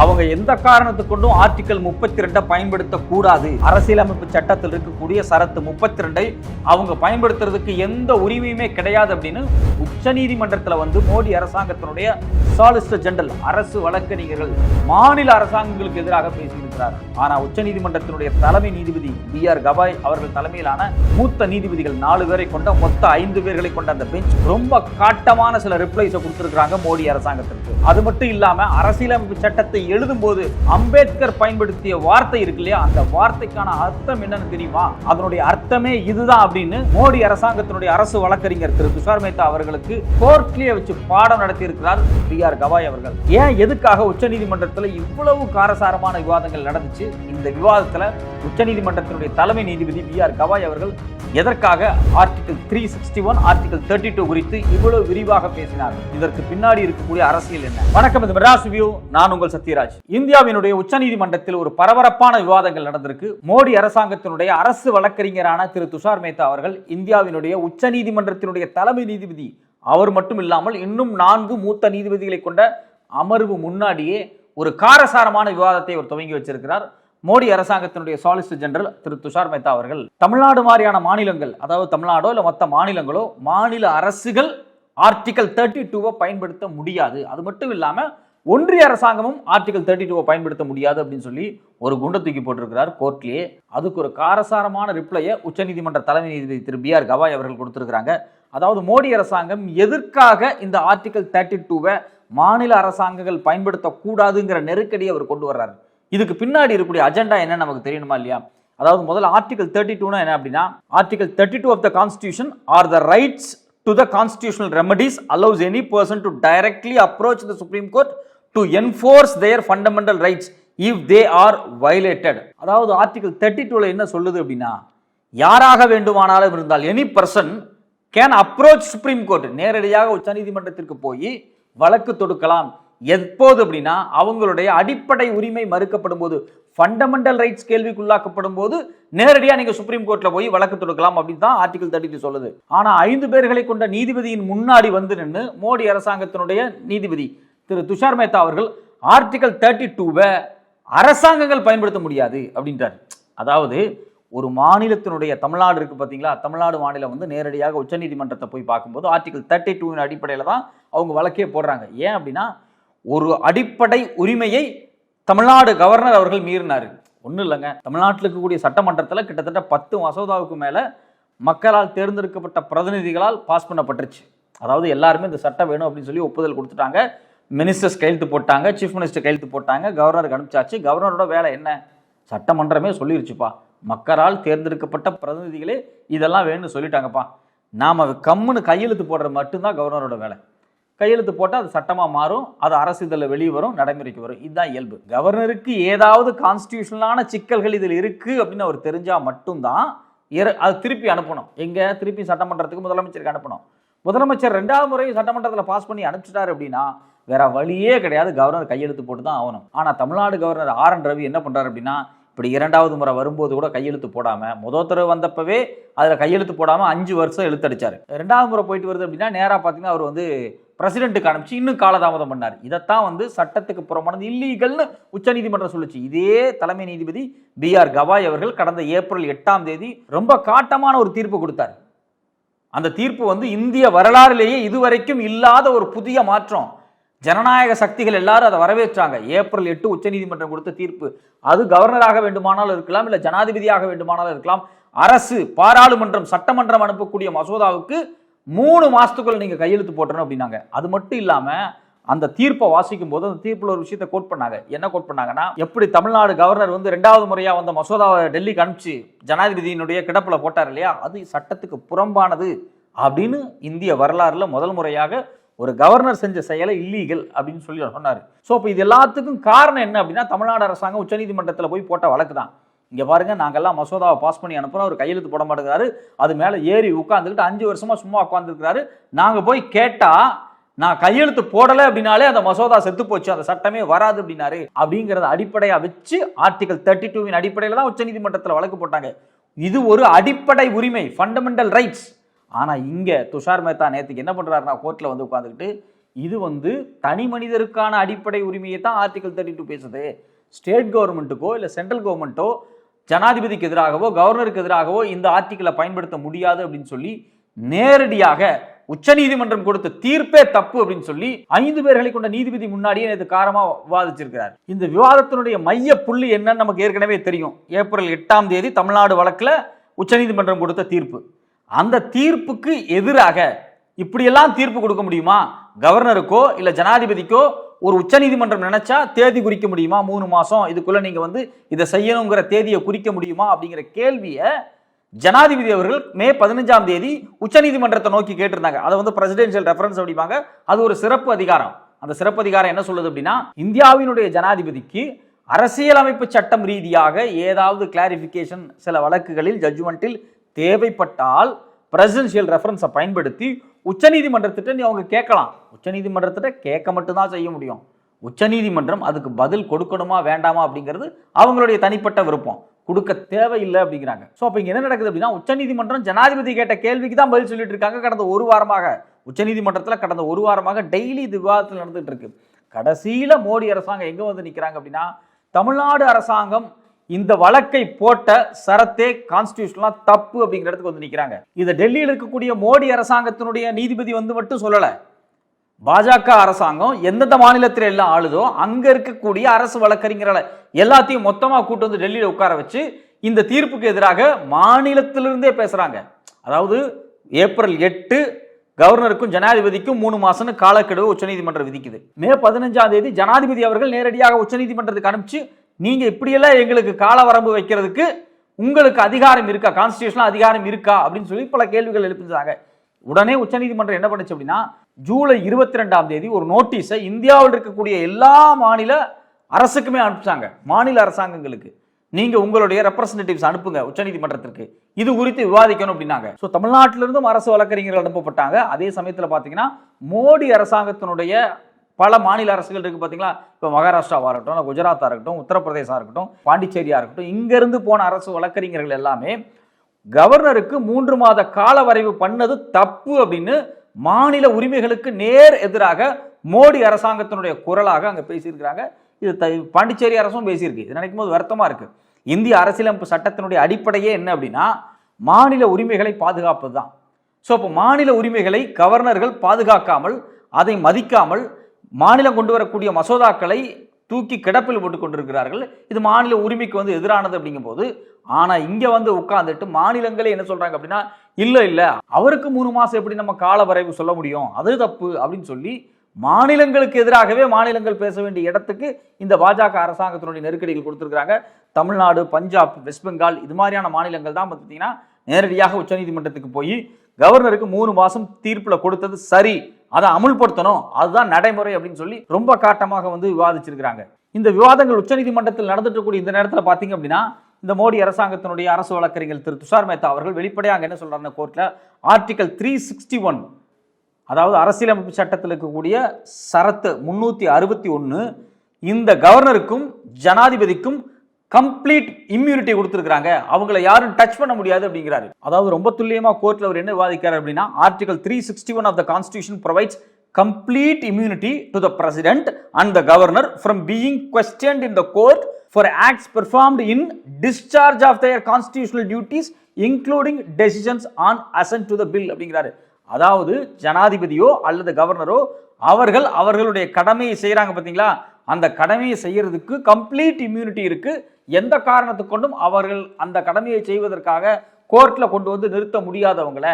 அவங்க எந்த காரணத்து கொண்டும் ஆர்டிகல் முப்பத்தி ரெண்டை பயன்படுத்தக்கூடாது. அரசியலமைப்பு சட்டத்தில் இருக்கக்கூடிய சரத்து முப்பத்தி ரெண்டை அவங்க பயன்படுத்துறதுக்கு எந்த உரிமையுமே கிடையாது அப்படின்னு உச்சநீதிமன்றத்தில் வந்து மோடி அரசாங்கத்தினுடைய சாலிசிட்டர் ஜெனரல் அரசு வழக்கறிஞர்கள் மாநில அரசாங்கங்களுக்கு எதிராக பேசியிருக்கிறார். உச்ச நீதிமன்றத்தினுடைய தலைமை நீதிபதி பி ஆர் கவாய் அவர்கள் தலைமையிலான மூத்த நீதிபதிகள் நாலு பேரை கொண்ட மொத்த ஐந்து பேர்களை கொண்ட அந்த பெஞ்ச் ரொம்ப காட்டமான சில ரிப்ளைஸை கொடுத்திருக்காங்க மோடி அரசாங்கத்திற்கு. அது மட்டும் இல்லாமல் அரசியலமைப்பு சட்டத்தை எழுதும்போது அம்பேத்கர் பயன்படுத்திய வார்த்தை இருக்கு இல்லையா? அந்த வார்த்தைக்கான அர்த்தம் என்னன்னு தெரியுமா? அதனுடைய அர்த்தமே இதுதான் அப்படின்னு மோடி அரசாங்கத்தினுடைய அரசு வழக்கறிஞர் திரு துஷார் மேத்தா அவர்களுக்கு கோர்ட்லேயே வச்சு பாடம் நடத்தி இருக்கிறார் பி ஆர் கவாய் அவர்கள். ஏன் எதுக்காக உச்சநீதிமன்றத்தில் இவ்வளவு காரசாரமான விவாதங்கள் நடந்துச்சு? இந்த விவாதத்தில் உச்சநீதிமன்றத்தினுடைய தலைமை நீதிபதி பி ஆர் கவாய் அவர்கள் எதற்காக article three sixty one article thirty two குறித்து இவ்வளவு விரிவாக பேசினார்? இதற்கு பின்னாடி இருக்கக்கூடிய அரசியல் என்ன? வணக்கம் இது மெட்ராஸ் வியூ நான் உங்கள் சத்யராஜ் இந்தியாவினுடைய உச்சநீதிமன்றத்தில் ஒரு பரபரப்பான விவாதங்கள் நடந்திருக்கு. மோடி அரசாங்கத்தினுடைய அரசு வழக்கறிஞரான திரு துஷார் மேத்தா அவர்கள் இந்தியாவினுடைய உச்சநீதிமன்றத்தினுடைய தலைமை நீதிபதி அவர் மட்டும் இல்லாமல் இன்னும் நான்கு மூத்த நீதிபதிகளை கொண்ட அமர்வு முன்னாடியே ஒரு காரசாரமான விவாதத்தை அவர் துவங்கி வச்சிருக்கிறார். மோடி அரசாங்கத்தினுடைய சாலிசிட்டர் ஜெனரல் திரு துஷார் மேத்தா அவர்கள் தமிழ்நாடு மாதிரியான மாநிலங்கள் அதாவது தமிழ்நாடோ இல்லை மற்ற மாநிலங்களோ மாநில அரசுகள் ஆர்டிகல் தேர்ட்டி டூவை பயன்படுத்த முடியாது. அது மட்டும் இல்லாமல் ஒன்றிய அரசாங்கமும் ஆர்டிகல் தேர்ட்டி டூவை பயன்படுத்த முடியாது அப்படின்னு சொல்லி ஒரு குண்டை தூக்கி போட்டிருக்கிறார் கோர்ட்லேயே. அதுக்கு ஒரு காரசாரமான ரிப்ளையை உச்சநீதிமன்ற தலைமை நீதிபதி திரு பி ஆர் கவாய் அவர்கள் கொடுத்துருக்கிறாங்க. அதாவது மோடி அரசாங்கம் எதற்காக இந்த ஆர்டிகல் தேர்ட்டி டூவை மாநில அரசாங்கங்கள் பயன்படுத்தக்கூடாதுங்கிற நெருக்கடியை அவர் கொண்டு வர்றாரு. இதுக்கு பின்னாடி இருக்கக்கூடிய அஜெண்டா என்ன நமக்கு தெரியணுமா இல்லையா? அதாவது முதல்ல ஆர்டிகல் தேர்ட்டி டூனா என்ன அப்படின்னா article thirty two of the constitution are the rights to the constitutional remedies allows any person to directly approach the supreme court to enforce their fundamental rights if they are violated அதாவது article thirty டூல என்ன சொல்லுது அப்படின்னா யாராக வேண்டுமானாலும் இருந்தால் any person can approach supreme court நேரடியாக உச்சநீதிமன்றத்திற்கு போய் வழக்கு தொடுக்கலாம். எப்போது அப்படின்னா அவங்களுடைய அடிப்படை உரிமை மறுக்கப்படும் போது ஃபண்டமெண்டல் ரைட்ஸ் கேள்விக்குள்ளாக்கப்படும் போது நேரடியாக நீங்கள் சுப்ரீம் கோர்ட்டில் போய் வழக்கு தொடுக்கலாம் அப்படின்னு தான் ஆர்டிகல் தேர்ட்டி சொல்லுது. ஆனால் ஐந்து பேர்களை கொண்ட நீதிபதியின் முன்னாடி வந்து நின்று மோடி அரசாங்கத்தினுடைய நீதிபதி திரு துஷார் மேத்தா அவர்கள் ஆர்டிகல் தேர்ட்டி டூவை அரசாங்கங்கள் பயன்படுத்த முடியாது அப்படின்றார். அதாவது ஒரு மாநிலத்தினுடைய தமிழ்நாடு இருக்குது பார்த்தீங்களா? தமிழ்நாடு மாநிலம் வந்து நேரடியாக உச்சநீதிமன்றத்தை போய் பார்க்கும்போது ஆர்டிகல் தேர்ட்டி டூவின் அடிப்படையில் தான் அவங்க வழக்கே போடுறாங்க. ஏன் அப்படின்னா ஒரு அடிப்படை உரிமையை தமிழ்நாடு கவர்னர் அவர்கள் மீறினார். ஒன்றும் இல்லைங்க. தமிழ்நாட்டில் இருக்கக்கூடிய சட்டமன்றத்தில் கிட்டத்தட்ட பத்து மசோதாவுக்கு மேலே மக்களால் தேர்ந்தெடுக்கப்பட்ட பிரதிநிதிகளால் பாஸ் பண்ணப்பட்டுருச்சு. அதாவது எல்லாருமே இந்த சட்டம் வேணும் அப்படின்னு சொல்லி ஒப்புதல் கொடுத்துட்டாங்க. மினிஸ்டர்ஸ் கையெழுத்து போட்டாங்க சீஃப் மினிஸ்டர் கையெழுத்து போட்டாங்க கவர்னருக்கு அனுப்பிச்சாச்சு. கவர்னரோட வேலை என்ன? சட்டமன்றமே சொல்லிருச்சுப்பா. மக்களால் தேர்ந்தெடுக்கப்பட்ட பிரதிநிதிகளே இதெல்லாம் வேணும்னு சொல்லிட்டாங்கப்பா. நாம் கம்முன்னு கையெழுத்து போடுறது மட்டும்தான் கவர்னரோட வேலை. கையெழுத்து போட்டால் அது சட்டமாக மாறும் அது அரசு இதில் வெளியே வரும் நடைமுறைக்கு வரும். இதுதான் இயல்பு. கவர்னருக்கு ஏதாவது கான்ஸ்டியூஷனலான சிக்கல்கள் இதில் இருக்குது அப்படின்னு அவர் தெரிஞ்சால் மட்டும்தான் அது திருப்பி அனுப்பணும். எங்கே? திருப்பி சட்டமன்றத்துக்கு முதலமைச்சருக்கு அனுப்பணும். முதலமைச்சர் ரெண்டாவது முறையும் சட்டமன்றத்தில் பாஸ் பண்ணி அனுப்பிச்சிட்டாரு அப்படின்னா வேற வழியே கிடையாது. கவர்னர் கையெழுத்து போட்டு தான் ஆகணும். ஆனால் Tamil Nadu governor R N Ravi என்ன பண்ணுறாரு அப்படின்னா இப்படி இரண்டாவது முறை வரும்போது கூட கையெழுத்து போடாமல் முதல் தடவை வந்தப்பவே அதில் கையெழுத்து போடாமல் அஞ்சு வருஷம் எழுத்தடிச்சார். ரெண்டாவது முறை போயிட்டு வருது அப்படின்னா நேராக பார்த்தீங்கன்னா அவர் வந்து பிரசிடென்ட்டுக்கு அனுப்பிச்சு இன்னும் காலதாமதம் பண்ணார். இதைத்தான் வந்து சட்டத்துக்கு புறமானது இல்லீகல்னு உச்சநீதிமன்றம் சொல்லுச்சு. இதே தலைமை நீதிபதி பி ஆர் கவாய் அவர்கள் கடந்த ஏப்ரல் எட்டாம் தேதி ரொம்ப காட்டமான ஒரு தீர்ப்பு கொடுத்தார். அந்த தீர்ப்பு வந்து இந்திய வரலாறுலேயே இதுவரைக்கும் இல்லாத ஒரு புதிய மாற்றம். ஜனநாயக சக்திகள் எல்லாரும் அதை வரவேற்றாங்க. ஏப்ரல் எட்டு உச்சநீதிமன்றம் கொடுத்த தீர்ப்பு. அது கவர்னராக வேண்டுமானாலும் இருக்கலாம் இல்லை ஜனாதிபதியாக வேண்டுமானாலும் இருக்கலாம். அரசு பாராளுமன்றம் சட்டமன்றம் அனுப்பக்கூடிய மசோதாவுக்கு மூணு மாசத்துக்குள்ள நீங்கள் கையெழுத்து போட்டணும் அப்படின்னாங்க. அது மட்டும் இல்லாமல் அந்த தீர்ப்பை வாசிக்கும் போது அந்த தீர்ப்பில் ஒரு விஷயத்தை கோட் பண்ணாங்க. என்ன கோட் பண்ணாங்கன்னா எப்படி தமிழ்நாடு கவர்னர் வந்து ரெண்டாவது முறையாக வந்த மசோதாவை டெல்லிக்கு அனுப்பிச்சு ஜனாதிபதியினுடைய கிடப்பில் போட்டார் இல்லையா? அது சட்டத்துக்கு புறம்பானது அப்படின்னு இந்திய வரலாறுல முதல் முறையாக ஒரு கவர்னர் செஞ்ச செயலை இல்லீகல் அப்படின்னு சொல்லி சொன்னார். ஸோ இப்போ இது எல்லாத்துக்கும் காரணம் என்ன அப்படின்னா தமிழ்நாடு அரசாங்கம் உச்சநீதிமன்றத்தில் போய் போட்ட வழக்கு தான். இங்கே பாருங்க நாங்கள்லாம் மசோதாவை பாஸ் பண்ணி அனுப்புகிறோம் அவர் கையெழுத்து போட மாட்டேங்கிறாரு. அது மேலே ஏறி உட்காந்துக்கிட்டு அஞ்சு வருஷமாக சும்மா உட்காந்துருக்கிறாரு நாங்கள் போய் கேட்டால் நான் கையெழுத்து போடலை அப்படின்னாலே அந்த மசோதா செத்து போச்சு அந்த சட்டமே வராது அப்படின்னாரு. அப்படிங்கிறத அடிப்படையாக வச்சு ஆர்டிகல் தேர்ட்டி டூவின் அடிப்படையில் தான் உச்சநீதிமன்றத்தில் வழக்கு போட்டாங்க. இது ஒரு அடிப்படை உரிமை ஃபண்டமெண்டல் ரைட்ஸ் ஆனால் இங்கே துஷார் மேத்தா நேற்றுக்கு என்ன பண்ணுறாருனா கோர்ட்டில் வந்து உட்காந்துக்கிட்டு இது வந்து தனி மனிதருக்கான அடிப்படை உரிமையை தான் ஆர்டிகல் தேர்ட்டி டூ பேசுது. ஸ்டேட் கவர்மெண்ட்டுக்கோ இல்லை சென்ட்ரல் கவர்மெண்ட்டோ ஜனாதிபதிக்கு எதிராகவோ கவர்னருக்கு எதிராகவோ இந்த ஆர்டிக்கலை பயன்படுத்த முடியாது அப்படின்னு சொல்லி நேரடியாக உச்சநீதிமன்றம் கொடுத்த தீர்ப்பே தப்பு அப்படின்னு சொல்லி ஐந்து பேர்களை கொண்ட நீதிபதி முன்னாடியே நேற்று காரமா விவாதிச்சிருக்கிறார். இந்த விவாதத்தினுடைய மைய புள்ளி என்னன்னு நமக்கு ஏற்கனவே தெரியும். ஏப்ரல் எட்டாம் தேதி தமிழ்நாடு வழக்கில் உச்சநீதிமன்றம் கொடுத்த தீர்ப்பு. அந்த தீர்ப்புக்கு எதிராக இப்படியெல்லாம் தீர்ப்பு கொடுக்க முடியுமா? கவர்னருக்கோ இல்ல ஜனாதிபதிக்கோ ஒரு உச்சநீதிமன்றம் நினைச்சா தேதி குறிக்க முடியுமா? மூணு மாசம் இதுக்குள்ள நீங்க வந்து இதை செய்யணுங்கிற தேதியை குறிக்க முடியுமா? அப்படிங்கிற கேள்வியை ஜனாதிபதி அவர்கள் மே பதினஞ்சாம் தேதி உச்சநீதிமன்றத்தை நோக்கி கேட்டிருந்தாங்க. அதை வந்து பிரசிடென்ஷியல் ரெஃபரன்ஸ் அப்படிம்பாங்க. அது ஒரு சிறப்பு அதிகாரம். அந்த சிறப்பு அதிகாரம் என்ன சொல்லுது அப்படின்னா இந்தியாவினுடைய ஜனாதிபதிக்கு அரசியலமைப்பு சட்டம் ரீதியாக ஏதாவது கிளாரிஃபிகேஷன் சில வழக்குகளில் ஜட்ஜ்மெண்ட்டில் தேவைப்பட்டால் பிரசிடென்ஷியல் ரெஃபரன்ஸை பயன்படுத்தி உச்சநீதிமன்றத்திட்ட நீ அவங்க கேட்கலாம். உச்சநீதிமன்றத்திட்ட கேட்க மட்டும்தான் செய்ய முடியும். உச்சநீதிமன்றம் அதுக்கு பதில் கொடுக்கணுமா வேண்டாமா அப்படிங்கிறது அவங்களுடைய தனிப்பட்ட விருப்பம். கொடுக்க தேவையில்லை அப்படிங்கிறாங்க. ஸோ அப்போ இங்கே என்ன நடக்குது அப்படின்னா உச்சநீதிமன்றம் ஜனாதிபதி கேட்ட கேள்விக்கு தான் பதில் சொல்லிட்டு இருக்காங்க. கடந்த ஒரு வாரமாக உச்சநீதிமன்றத்தில் கடந்த ஒரு வாரமாக டெய்லி இது விவாதத்தில் நடந்துகிட்டு இருக்கு. கடைசியில் மோடி அரசாங்கம் எங்கே வந்து நிற்கிறாங்க அப்படின்னா தமிழ்நாடு அரசாங்கம் இந்த வழக்கை போட்ட சரத்தே கான்ஸ்டியூஷனா தப்பு அப்படிங்கிற இடத்துக்கு வந்து நிற்கிறாங்க இதை டெல்லியில் இருக்கக்கூடிய மோடி அரசாங்கத்தினுடைய நீதிபதி வந்து மட்டும் சொல்லலை. பாஜக அரசாங்கம் எந்தெந்த மாநிலத்தில் எல்லாம் ஆளுதோ அங்க இருக்கக்கூடிய அரசு வழக்கறிஞர்களை எல்லாத்தையும் மொத்தமா கூட்டு வந்து டெல்லியில உட்கார வச்சு இந்த தீர்ப்புக்கு எதிராக மாநிலத்திலிருந்தே பேசுறாங்க. அதாவது ஏப்ரல் எட்டு கவர்னருக்கும் ஜனாதிபதிக்கும் மூணு மாசம்னு காலக்கெடு உச்சநீதிமன்றம் விதிக்குது. மே பதினஞ்சாம் தேதி ஜனாதிபதி அவர்கள் நேரடியாக உச்சநீதிமன்றத்துக்கு அனுப்பிச்சு நீங்கள் இப்படியெல்லாம் எங்களுக்கு கால வரம்பு வைக்கிறதுக்கு உங்களுக்கு அதிகாரம் இருக்கா? கான்ஸ்டியூஷனில் அதிகாரம் இருக்கா? அப்படின்னு சொல்லி பல கேள்விகள் எழுப்பிச்சாங்க உடனே உச்சநீதிமன்றம் என்ன பண்ணுச்சு அப்படின்னா ஜூலை இருபத்தி ரெண்டாம் தேதி ஒரு நோட்டீஸை இந்தியாவில் இருக்கக்கூடிய எல்லா மாநில அரசுக்குமே அனுப்பிச்சாங்க. மாநில அரசாங்கங்களுக்கு. நீங்க உங்களுடைய ரெப்ரசன்டேட்டிவ்ஸ் அனுப்புங்க உச்சநீதிமன்றத்திற்கு. இது குறித்து விவாதிக்கணும் அப்படின்னாங்க. ஸோ தமிழ்நாட்டிலிருந்தும் அரசு வழக்கறிஞர்கள் அனுப்பப்பட்டாங்க. அதே சமயத்தில் பார்த்தீங்கன்னா மோடி அரசாங்கத்தினுடைய பல மாநில அரசுகள் இருக்குது பார்த்தீங்களா இப்போ மகாராஷ்டிராவாக இருக்கட்டும் குஜராத்தாக இருக்கட்டும் உத்தரப்பிரதேசா இருக்கட்டும் பாண்டிச்சேரியாக இருக்கட்டும் இங்கேருந்து போன அரசு வழக்கறிஞர்கள் எல்லாமே கவர்னருக்கு மூன்று மாத கால வரைவு பண்ணது தப்பு அப்படின்னு மாநில உரிமைகளுக்கு நேர் எதிராக மோடி அரசாங்கத்தினுடைய குரலாக அங்கே பேசியிருக்கிறாங்க. இது த பாண்டிச்சேரி அரசும் பேசியிருக்கு. இது நினைக்கும் போது வருத்தமாக இருக்குது இந்திய அரசியலமைப்பு சட்டத்தினுடைய அடிப்படையே என்ன அப்படின்னா மாநில உரிமைகளை பாதுகாப்பது தான் ஸோ இப்போ மாநில உரிமைகளை கவர்னர்கள் பாதுகாக்காமல் அதை மதிக்காமல் மாநிலம் கொண்டு வரக்கூடிய மசோதாக்களை தூக்கி கிடப்பில் போட்டு கொண்டிருக்கிறார்கள். இது மாநில உரிமைக்கு வந்து எதிரானது அப்படிங்கும்போது ஆனால் இங்கே வந்து உட்காந்துட்டு மாநிலங்களே என்ன சொல்கிறாங்க அப்படின்னா இல்லை இல்லை அவருக்கு மூணு மாதம் எப்படி நம்ம கால வரைவு சொல்ல முடியும்? அது தப்பு அப்படின்னு சொல்லி மாநிலங்களுக்கு எதிராகவே மாநிலங்கள் பேச வேண்டிய இடத்துக்கு இந்த பாஜக அரசாங்கத்தினுடைய நெருக்கடிகள் கொடுத்துருக்குறாங்க. தமிழ்நாடு பஞ்சாப் வெஸ்ட் பெங்கால் இது மாதிரியான மாநிலங்கள் தான் பார்த்தீங்கன்னா நேரடியாக உச்சநீதிமன்றத்துக்கு போய் கவர்னருக்கு மூணு மாதம் தீர்ப்பில் கொடுத்தது சரி. அதை அமுல்படுத்தணும். அதுதான் நடைமுறை அப்படின்னு சொல்லி ரொம்ப காட்டமாக வந்து விவாதிச்சிருக்கிறாங்க. இந்த விவாதங்கள் உச்சநீதிமன்றத்தில் நடந்துட்டு இருக்கக்கூடிய இந்த நேரத்தில் பார்த்தீங்க அப்படின்னா இந்த மோடி அரசாங்கத்தினுடைய அரசு வழக்கறிஞர் திரு துஷார் மேத்தா அவர்கள் வெளிப்படையாக என்ன சொல்றாங்க கோர்ட்டில் ஆர்டிகல் த்ரீ சிக்ஸ்டி ஒன் அதாவது அரசியலமைப்பு சட்டத்தில் இருக்கக்கூடிய சரத்து முன்னூற்றி அறுபத்தி ஒன்று இந்த கவர்னருக்கும் ஜனாதிபதிக்கும் கம்ப்ளீட் இம்யூனிட்டி கொடுத்துருக்காங்க அவங்கள யாரும் டச் பண்ண முடியாது அப்படிங்கிறாரு. அதாவது ரொம்ப துல்லியமா கோர்ட்ல அவர் என்ன விவாதிக்கிறார் அப்படின்னா article three sixty one of the constitution provides complete immunity to the president and the governor from being questioned in the court for acts performed in discharge of their constitutional duties including decisions on assent to the bill அப்படிங்கிறாரு. அதாவது ஜனாதிபதியோ அல்லது கவர்னரோ அவர்கள் அவர்களுடைய கடமையை செய்கிறாங்க பார்த்தீங்களா அந்த கடமையை செய்கிறதுக்கு கம்ப்ளீட் இம்யூனிட்டி இருக்குது எந்த காரணத்துக்கு கொண்டும் அவர்கள் அந்த கடமையை செய்வதற்காக கோர்ட்டில் கொண்டு வந்து நிறுத்த முடியாதவங்கள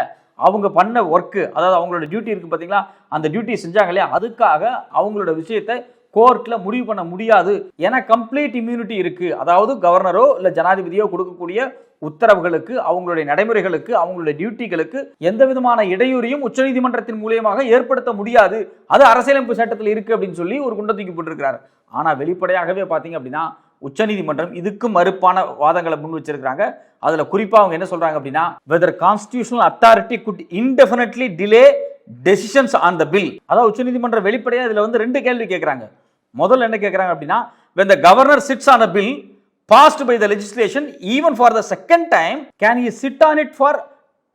அவங்க பண்ண ஒர்க்கு அதாவது அவங்களோட டியூட்டி இருக்குது பார்த்தீங்களா அந்த டியூட்டி செஞ்சாங்க இல்லையா? அதுக்காக அவங்களோட விஷயத்தை கோர்ட்டில் முடிவு பண்ண முடியாது. ஏன்னா கம்ப்ளீட் இம்யூனிட்டி இருக்குது அதாவது கவர்னரோ இல்லை ஜனாதிபதியோ கொடுக்கக்கூடிய உத்தரவுகளுக்கு அவங்களுடைய நடைமுறைகளுக்கு அவங்களுடைய டியூட்டிகளுக்கு எந்த விதமான இடையூறையும் உச்சநீதிமன்றத்தின் மூலியமாக ஏற்படுத்த முடியாது. அது அரசியலமைப்பு சட்டத்தில் இருக்கு அப்படின்னு சொல்லி ஒரு குண்ட தூக்கி போட்டிருக்கிறார். ஆனா வெளிப்படையாகவே பாத்தீங்க அப்படின்னா உச்சநீதிமன்றம் இதுக்கு மறுப்பான வாதங்களை முன் வச்சிருக்காங்க அதுல குறிப்பா அவங்க என்ன சொல்றாங்க அப்படின்னா whether constitutional authority could indefinitely delay decisions on the bill அதாவது உச்சநீதிமன்றம் வெளிப்படையா இதுல வந்து ரெண்டு கேள்வி கேட்குறாங்க முதல்ல என்ன கேட்குறாங்க அப்படின்னா when the governor sits on passed by the legislation even for the second time can he sit on it for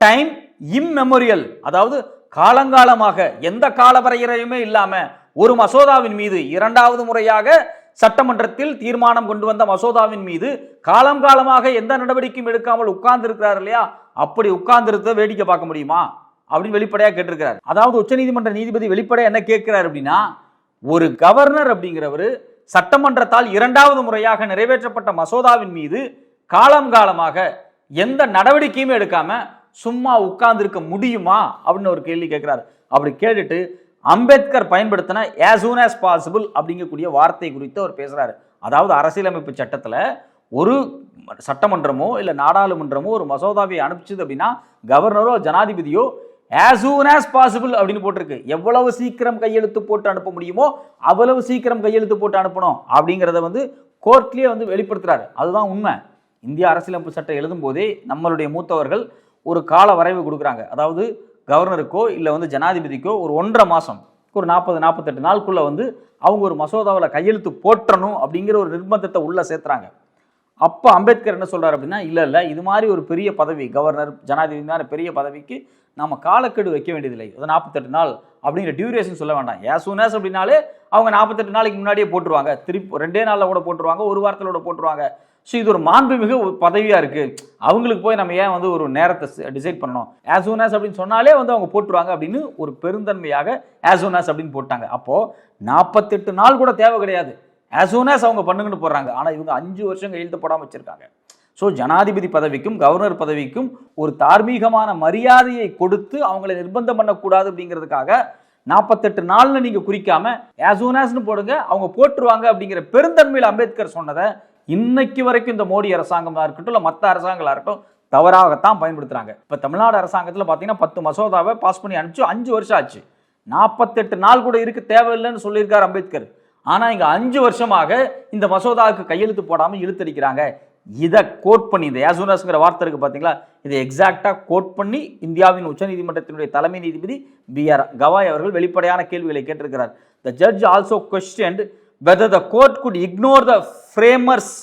time immemorial அதாவது காலங்காலமாக எந்த காலவரையறையுமே இல்லாம ஒரு மசோதாவின் மீது இரண்டாவது முறையாக சட்டமன்றத்தில் தீர்மானம் கொண்டு வந்த மசோதாவின் மீது காலம் காலமாக எந்த நடவடிக்கையும் எடுக்காமல் உட்கார்ந்து இருக்கிறார் இல்லையா? அப்படி உட்கார்ந்து வேடிக்கை பார்க்க முடியுமா? அப்படின்னு வெளிப்படையா கேட்டிருக்கிறார். அதாவது உச்சநீதிமன்ற நீதிபதி வெளிப்படையா என்ன கேட்கிறார் அப்படின்னா ஒரு கவர்னர் அப்படிங்கிறவர் சட்டமன்றத்தால் இரண்டாவது முறையாக நிறைவேற்றப்பட்ட மசோதாவின் மீது காலம் காலமாக எந்த நடவடிக்கையுமே எடுக்காம சும்மா உட்கார்ந்துருக்க முடியுமா அப்படின்னு ஒரு கேள்வி கேட்கிறாரு. அப்படி கேட்டுட்டு அம்பேத்கர் பயன்படுத்தின ஏஸ் சூன் ஆஸ் பாசிபிள் அப்படிங்கக்கூடிய வார்த்தை குறித்து அவர் பேசுறாரு. அதாவது அரசியலமைப்பு சட்டத்தில் ஒரு சட்டமன்றமோ இல்லை நாடாளுமன்றமோ ஒரு மசோதாவை அனுப்பிச்சது அப்படின்னா கவர்னரோ ஜனாதிபதியோ ஆஸ் சூன் ஆஸ் பாசிபிள் அப்படின்னு போட்டிருக்கு. எவ்வளவு சீக்கிரம் கையெழுத்து போட்டு அனுப்ப முடியுமோ அவ்வளவு சீக்கிரம் கையெழுத்து போட்டு அனுப்பணும் அப்படிங்கிறத வந்து கோர்ட்லேயே வந்து வெளிப்படுத்துறாரு. அதுதான் உண்மை. இந்திய அரசியலமைப்பு சட்டம் எழுதும் போதே நம்மளுடைய மூத்தவர்கள் ஒரு கால வரைவு கொடுக்குறாங்க. அதாவது கவர்னருக்கோ இல்லை வந்து ஜனாதிபதிக்கோ ஒரு ஒன்றரை மாதம் ஒரு நாற்பது நாற்பத்தெட்டு நாளுக்குள்ளே வந்து அவங்க ஒரு மசோதாவில் கையெழுத்து போற்றணும் அப்படிங்கிற ஒரு நிர்பந்தத்தை உள்ளே சேர்த்துறாங்க. அப்போ அம்பேத்கர் என்ன சொல்கிறார் அப்படின்னா இல்லை இல்லை இது மாதிரி ஒரு பெரிய பதவி கவர்னர் ஜனாதிபதி மாதிரி பெரிய பதவிக்கு நம்ம காலக்கெடு வைக்க வேண்டியதில்லை. அது நாற்பத்தெட்டு நாள் அப்படிங்கிற டியூரேஷன் சொல்ல வேண்டாம். ஏஸ் அப்படின்னாலே அவங்க நாற்பத்தெட்டு நாளைக்கு முன்னாடியே போட்டுருவாங்க. திருப்பி ரெண்டே நாளில் கூட போட்டுருவாங்க. ஒரு வாரத்தில் கூட போட்டுருவாங்க. ஸோ இது ஒரு மாண்புமிகு பதவியாக இருக்குது அவங்களுக்கு போய் நம்ம ஏன் வந்து ஒரு நேரத்தை டிசைட் பண்ணணும்? ஆஸ் soon அப்படின்னு சொன்னாலே வந்து அவங்க போட்டுருவாங்க அப்படின்னு ஒரு பெருந்தன்மையாக ஆஸ் soon அப்படின்னு போட்டாங்க. அப்போது நாற்பத்தெட்டு நாள் கூட தேவை கிடையாது. ஆஸ் soon அவங்க பண்ணுங்கன்னு போடுறாங்க. ஆனால் இவங்க அஞ்சு வருஷம் கையெழுத்து போடாமல் வச்சிருக்காங்க. ஸோ ஜனாதிபதி பதவிக்கும் கவர்னர் பதவிக்கும் ஒரு தார்மீகமான மரியாதையை கொடுத்து அவங்களை நிர்பந்தம் பண்ணக்கூடாது அப்படிங்கிறதுக்காக நாற்பத்தெட்டு நாள்னு நீங்கள் குறிக்காம as போடுங்க அவங்க போட்டுருவாங்க அப்படிங்கிற பெருந்தன்மையில் அம்பேத்கர் சொன்னதை இன்னைக்கு வரைக்கும் இந்த மோடி அரசாங்கமாக இருக்கட்டும் இல்லை மற்ற அரசாங்கங்களாக இருக்கட்டும் தவறாகத்தான் பயன்படுத்துகிறாங்க இப்போ தமிழ்நாடு அரசாங்கத்தில் பார்த்தீங்கன்னா பத்து மசோதாவை பாஸ் பண்ணி அனுப்பிச்சு அஞ்சு வருஷம் ஆச்சு. நாற்பத்தெட்டு நாள் கூட இருக்க தேவையில்லைன்னு சொல்லியிருக்கார் அம்பேத்கர். ஆனால் இங்கே அஞ்சு வருஷமாக இந்த மசோதாவுக்கு கையெழுத்து போடாமல் இழுத்தடிக்கிறாங்க. இதை கோட் பண்ணி இந்த யாசுனாஸ்ங்கிற வார்த்தை இருக்குது பார்த்தீங்களா இதை எக்ஸாக்டாக கோட் பண்ணி இந்தியாவின் உச்சநீதிமன்றத்தினுடைய தலைமை நீதிபதி பி ஆர் கவாய் அவர்கள் வெளிப்படையான கேள்விகளை கேட்டிருக்கிறார். The judge also question whether the court could ignore the framers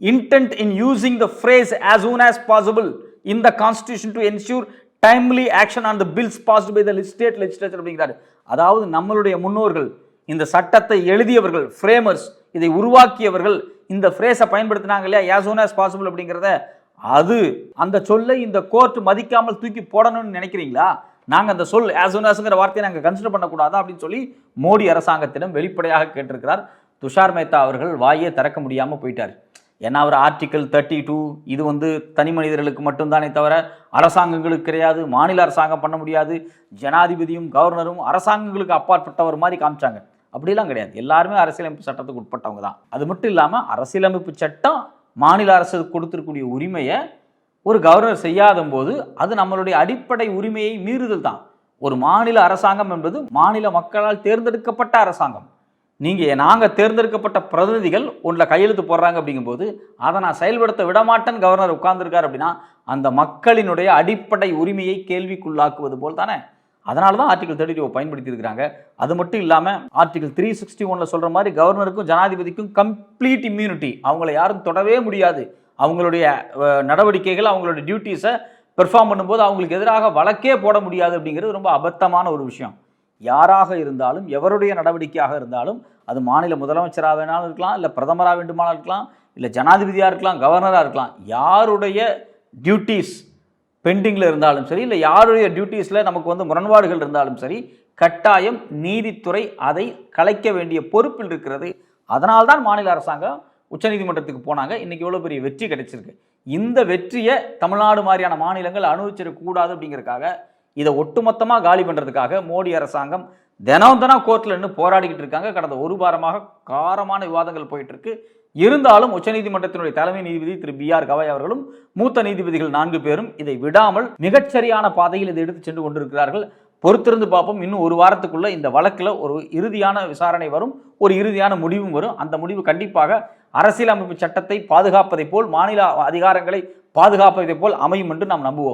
intent in using the phrase as soon as possible in the constitution to ensure timely action on the bills passed by the state legislature அப்படிங்கிறாரு. அதாவது நம்மளுடைய முன்னோர்கள் இந்த சட்டத்தை எழுதியவர்கள் ஃப்ரேமர்ஸ் இதை உருவாக்கியவர்கள் இந்த ஃப்ரேஸை பயன்படுத்தினாங்க இல்லையா? As soon ஆஸ் பாசிபிள் அப்படிங்கிறத. அது அந்த சொல்லை இந்த கோர்ட் மதிக்காமல் தூக்கி போடணும்னு நினைக்கிறீங்களா? நாங்கள் அந்த சொல் as soon asங்கிற வார்த்தையை நாங்கள் கன்சிடர் பண்ணக்கூடாதா அப்படின்னு சொல்லி மோடி அரசாங்கத்திடம் வெளிப்படையாக கேட்டிருக்கிறார். துஷார் மேத்தா அவர்கள் வாயே திறக்க முடியாமல் போயிட்டார். ஏன்னா அவர் ஆர்டிக்கல் தேர்ட்டி டூ இது வந்து தனி மனிதர்களுக்கு மட்டும்தானே தவிர அரசாங்கங்களுக்கு கிடையாது மாநில அரசாங்கம் பண்ண முடியாது. ஜனாதிபதியும் கவர்னரும் அரசாங்கங்களுக்கு அப்பாற்பட்டவர் மாதிரி காமிச்சாங்க. அப்படிலாம் கிடையாது. எல்லாருமே அரசியலமைப்பு சட்டத்துக்கு உட்பட்டவங்க தான். அது மட்டும் இல்லாமல் அரசியலமைப்பு சட்டம் மாநில அரசுக்கு கொடுத்துருக்கூடிய உரிமையை ஒரு கவர்னர் செய்யாத போது அது நம்மளுடைய அடிப்படை உரிமையை மீறுதல் தான். ஒரு மாநில அரசாங்கம் என்பது மாநில மக்களால் தேர்ந்தெடுக்கப்பட்ட அரசாங்கம். நீங்கள் நாங்கள் தேர்ந்தெடுக்கப்பட்ட பிரதிநிதிகள் உன்னில் கையெழுத்து போடுறாங்க அப்படிங்கும்போது அதை நான் செயல்படுத்த விடமாட்டேன் கவர்னர் உட்கார்ந்துருக்கார் அப்படின்னா அந்த மக்களினுடைய அடிப்படை உரிமையை கேள்விக்குள்ளாக்குவது போல் தானே? அதனால தான் ஆர்டிகல் தேர்ட்டி டூ பயன்படுத்தி இருக்கிறாங்க அது மட்டும் இல்லாமல் ஆர்டிகல் த்ரீ சிக்ஸ்டி ஒன்ல சொல்ற மாதிரி கவர்னருக்கும் ஜனாதிபதிக்கும் கம்ப்ளீட் இம்யூனிட்டி அவங்கள யாரும் தொடவே முடியாது. அவங்களுடைய நடவடிக்கைகள் அவங்களுடைய டியூட்டிஸை பெர்ஃபார்ம் பண்ணும்போது அவங்களுக்கு எதிராக வழக்கே போட முடியாது அப்படிங்கிறது ரொம்ப அபத்தமான ஒரு விஷயம். யாராக இருந்தாலும் எவருடைய நடவடிக்கையாக இருந்தாலும் அது மாநில முதலமைச்சராக வேணாலும் இருக்கலாம் இல்லை பிரதமராக வேண்டுமானாலும் இருக்கலாம் இல்லை ஜனாதிபதியாக இருக்கலாம் கவர்னராக இருக்கலாம் யாருடைய டியூட்டிஸ் பெண்டிங்கில் இருந்தாலும் சரி இல்லை யாருடைய டியூட்டிஸில் நமக்கு வந்து முரண்பாடுகள் இருந்தாலும் சரி கட்டாயம் நீதித்துறை அதை கலைக்க வேண்டிய பொறுப்பில் இருக்கிறது. அதனால்தான் மாநில அரசாங்கம் உச்சநீதிமன்றத்துக்கு போனாங்க. இன்றைக்கி எவ்வளோ பெரிய வெற்றி கிடைச்சிருக்கு. இந்த வெற்றியை தமிழ்நாடு மாதிரியான மாநிலங்கள் அனுபவிச்சிடக்கூடாது அப்படிங்கிறதுக்காக இதை ஒட்டுமொத்தமாக காலி பண்ணுறதுக்காக மோடி அரசாங்கம் தினம் தினம் கோர்ட்டில் நின்று போராடிக்கிட்டு இருக்காங்க. கடந்த ஒரு வாரமாக காரமான விவாதங்கள் போயிட்டு இருக்கு இருந்தாலும் உச்சநீதிமன்றத்தினுடைய தலைமை நீதிபதி திரு பி ஆர் கவாய் அவர்களும் மூத்த நீதிபதிகள் நான்கு பேரும் இதை விடாமல் மிகச்சரியான பாதையில் இதை எடுத்து சென்று கொண்டிருக்கிறார்கள். பொறுத்திருந்து பார்ப்போம். இன்னும் ஒரு வாரத்துக்குள்ள இந்த வழக்கில் ஒரு இறுதியான விசாரணை வரும். ஒரு இறுதியான முடிவும் வரும். அந்த முடிவு கண்டிப்பாக அரசியலமைப்பு சட்டத்தை பாதுகாப்பதை போல் மாநில அதிகாரங்களை பாதுகாப்பதை போல் அமையும் என்று நாம் நம்புவோம்.